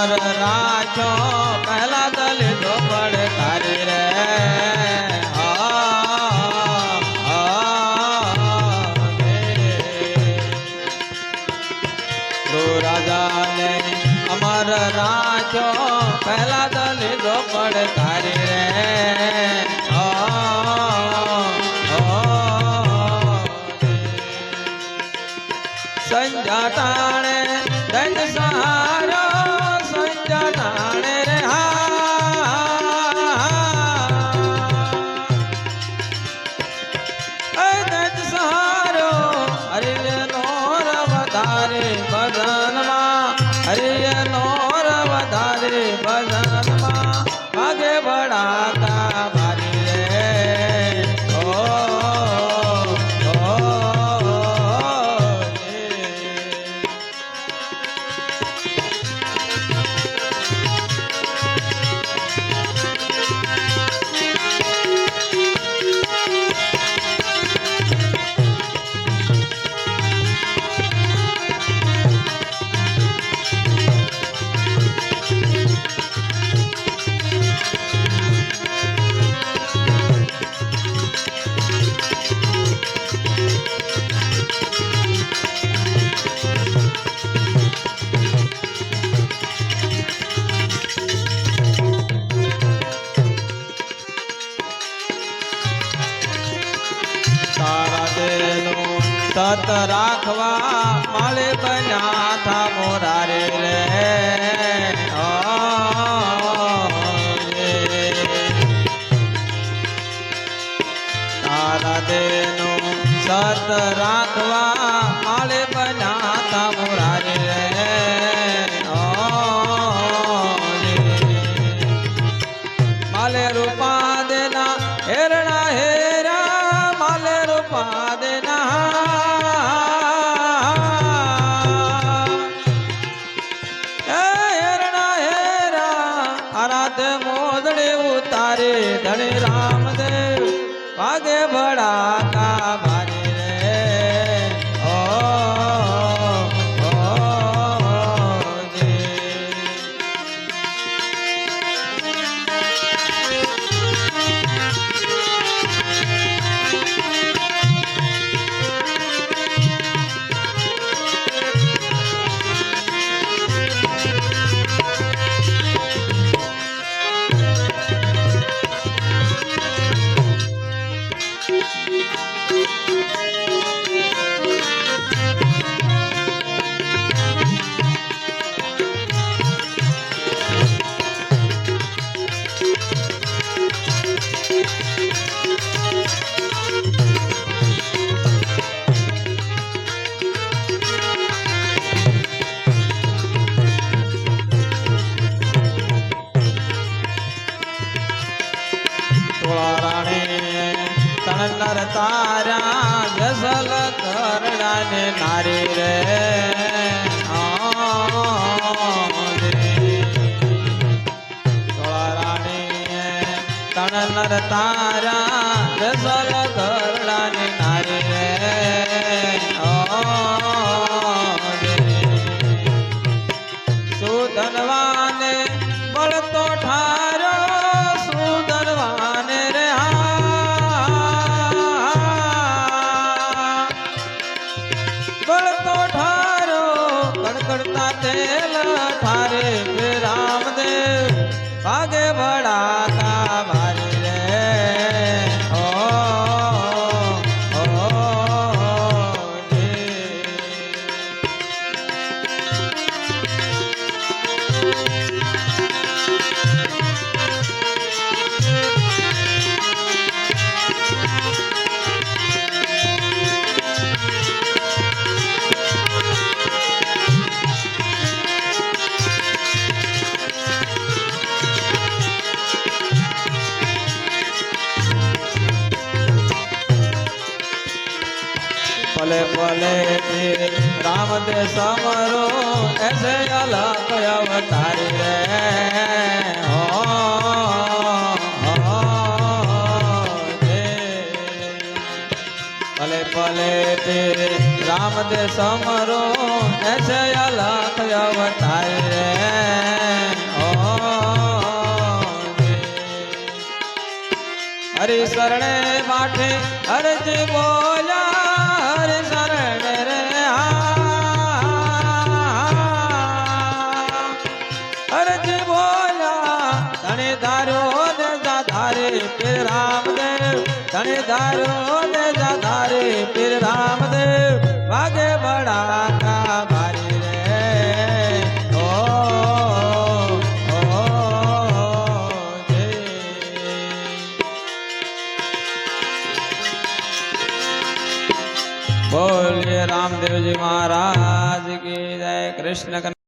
અમર રાખ્યો પહેલા દલ પડ તારી રે. રાજાને અમર રાખ્યો પહેલા દલિતો પડ તારી રે. આ, આ, રે. સંજા ટાણે દંડ સહારો સત રાખવા માળે બન્યા થા મોરારે રે રે. તારા દેનું સત રાખવા માળે બન્યા થા મોરારે રે આ, રે. માલે રૂપા દેના હેરણા હેરા માલે રૂપા મોદડે ઉતારે ધણી રામદેવ વાગે બળાતા તોળારાણે તણનર તારા જસલ કરડાને નારી રે. તણ નર તારા જસલ કરડાને નારી રે. આ કડકડતા તેલ ઠારે ભલે ભલે રામ દે સમરો એસે અલા અવતારી રે? ભલે ભલે તેરે રામ દે સમરો એસે અલા અવતારી રે? હરી શરણે માઠે હરજી બોલ. ધાર્યો ને ધારે પીર રામદેવ વાગે બડા ભારી રે. ઓ બોલીએ રામદેવજી મહારાજ કી જય. કૃષ્ણ